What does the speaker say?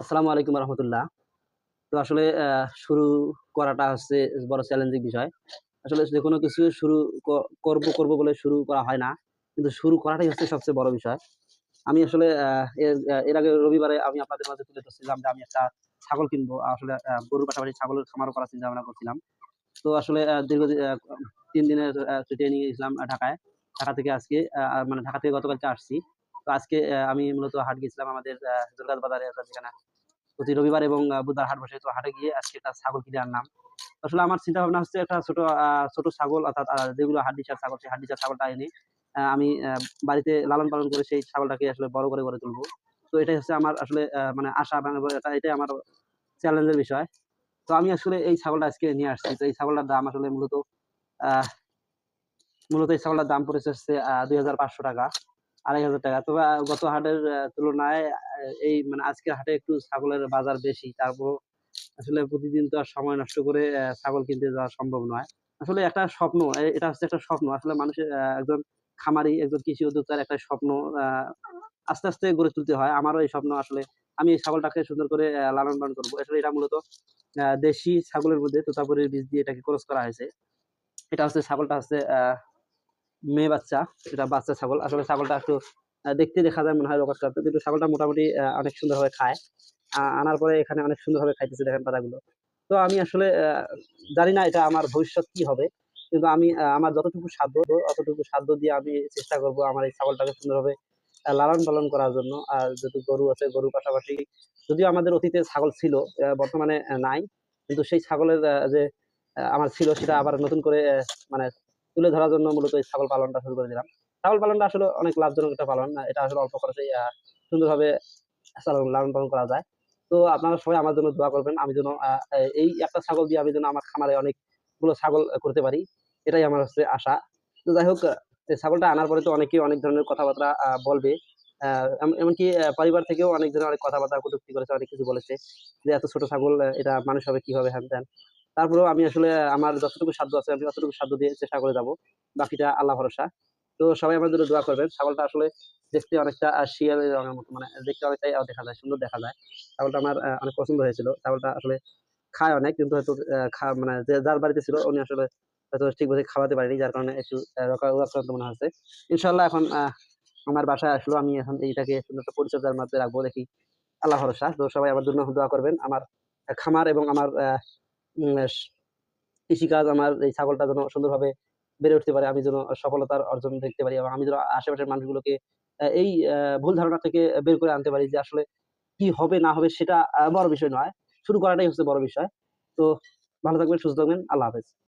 আসসালামু আলাইকুম রহমতুল্লাহ। তো আসলে শুরু করাটা হচ্ছে বড় চ্যালেঞ্জিং বিষয়। আসলে যে কোনো কিছু শুরু করব করব বলে শুরু করা হয় না। কিন্তু শুরু করাটাই হচ্ছে সবচেয়ে বড় বিষয়। আমি আসলে এর আগে রবিবারে আমি আপনাদের মাঝে তুলে ধরছিলাম যে আমি একটা ছাগল কিনবো। আসলে গরুর পাশাপাশি ছাগলের খামারও করার চিন্তা ভাবনা করছিলাম। তো আসলে দীর্ঘ তিন দিনের ট্রেনিং গেছিলাম ঢাকায়। ঢাকা থেকে আজকে মানে ঢাকা থেকে গতকালকে আসছি। আজকে আমি মূলত হাট গেছিলাম আমাদের জোরগাছ বাজারে যেখানে প্রতি রবিবার এবং বুধবার হাট বসে। তো হাটে গিয়ে আজকে একটা ছাগল কিনে আনলাম। আসলে আমার চিন্তা ভাবনা হচ্ছে একটা ছোট ছোট ছাগল, অর্থাৎ যেগুলো হাড্ডিসার ছাগল, সেই হাড্ডিসার ছাগলটা এনে আমি বাড়িতে লালন পালন করে সেই ছাগলটাকে আসলে বড় করে গড়ে তুলবো। তো এটাই হচ্ছে আমার আসলে মানে আশা মানে এটা, এটাই আমার চ্যালেঞ্জের বিষয়। তো আমি আসলে এই ছাগলটা আজকে নিয়ে আসছি। তো এই ছাগলটার দাম আসলে মূলত মূলত এই ছাগলটার দাম পড়েছে হচ্ছে দুই হাজার পাঁচশো টাকা। আড়াই হাজার টাকা। তবে গত হাটের তুলনায় এই মানে আজকের হাটে একটু ছাগলের বাজার বেশি। তারপর আসলে প্রতিদিন তো আর সময় নষ্ট করে ছাগল কিনতে যাওয়া সম্ভব নয়। আসলে একটা স্বপ্ন এটা হচ্ছে একটা স্বপ্ন। আসলে মানুষের একজন খামারি, একজন কৃষি উদ্যোক্তার একটা স্বপ্ন আস্তে আস্তে গড়ে তুলতে হয়। আমারও এই স্বপ্ন আসলে, আমি এই ছাগলটাকে সুন্দর করে লালন পালন করব। আসলে এটা মূলত দেশি ছাগলের মধ্যে তোতাপুরির বীজ দিয়ে এটাকে ক্রস করা হয়েছে। এটা হচ্ছে, ছাগলটা হচ্ছে মেয়ে বাচ্চা, এটা বাচ্চা ছাগল। আসলে ছাগলটা একটু দেখতে দেখা যায় মনে হয় রকস্টার কিন্তু ছাগলটা মোটামুটি অনেক সুন্দরভাবে খায়। আনার পরে এখানে অনেক সুন্দরভাবে খাইতেছে দেখেন পাতাগুলো। তো আমি আসলে জানি না এটা আমার ভবিষ্যৎ কি হবে। কিন্তু আমি আমার যতটুকু সাধ্য, অতটুকু সাধ্য দিয়ে আমি চেষ্টা করব আমার এই ছাগলটাকে সুন্দরভাবে লালন পালন করার জন্য। আর যেহেতু গরু আছে, গরুর পাশাপাশি যদিও আমাদের অতীতে ছাগল ছিল বর্তমানে নাই। কিন্তু সেই ছাগলের যে আমার ছিল সেটা আবার নতুন করে মানে তুলে ধরার জন্য মূলত এই ছাগল পালনটা শুরু করে দিলাম। ছাগল পালনটা আসলে অনেক লাভজনক একটা পালন। এটা আসলে অল্প খরচে সুন্দরভাবে লালন পালন করা যায়। তো আপনারা সবাই আমার জন্য দোয়া করবেন। আমি যেন এই একটা ছাগল দিয়ে আমি যেন আমার খামারে অনেকগুলো ছাগল করতে পারি। এটাই আমার হচ্ছে আশা। তো যাই হোক এই ছাগলটা আনার পরে তো অনেকেই অনেক ধরনের কথাবার্তা বলবে। এমনকি পরিবার থেকেও অনেক ধরনের অনেক কথাবার্তা কটূক্তি করেছে, অনেক কিছু বলেছে যে, এত ছোট ছাগল এটা মানুষ হবে কীভাবে হ্যান ত্যান তারপরেও আমি আসলে আমার যতটুকু সাধ্য আছে, আমি ততটুকু সাধ্য দিয়ে চেষ্টা করে যাব। বাকিটা আল্লাহ ভরসা। তো সবাই আমার জন্য দোয়া করবেন। ছাগলটা আসলে দেখতে অনেকটা শিয়ালের রঙের মতো মানে দেখতে অনেকটাই দেখা যায়, সুন্দর দেখা যায়। ছাগলটা আমার অনেক পছন্দ হয়েছিল। ছাগলটা আসলে খায় অনেক, কিন্তু হয়তো মানে যার বাড়িতে ছিল, উনি আসলে হয়তো ঠিকভাবে খাওয়াতে পারেনি, যার কারণে একটু রোগাক্রান্ত মনে হচ্ছে ইনশাল্লাহ এখন আমার বাসায় আসলো। আমি এখন এইটাকে সুন্দর একটা পরিচর্যার মধ্যে রাখব। দেখি আল্লাহ ভরসা। তো সবাই আমার জন্য দোয়া করবেন। আমার খামার এবং আমার কৃষিকাজ আমার এই ছাগলটা যেন সুন্দরভাবে বেড়ে উঠতে পারে, আমি যেন সফলতার অর্জন দেখতে পারি এবং আমি যেন আশেপাশের মানুষগুলোকে এই ভুল ধারণা থেকে বের করে আনতে পারি যে আসলে কি হবে না হবে সেটা বড় বিষয় নয়। শুরু করাটাই হচ্ছে বড় বিষয়। তো ভালো থাকবেন, সুস্থ থাকবেন। আল্লাহ হাফেজ।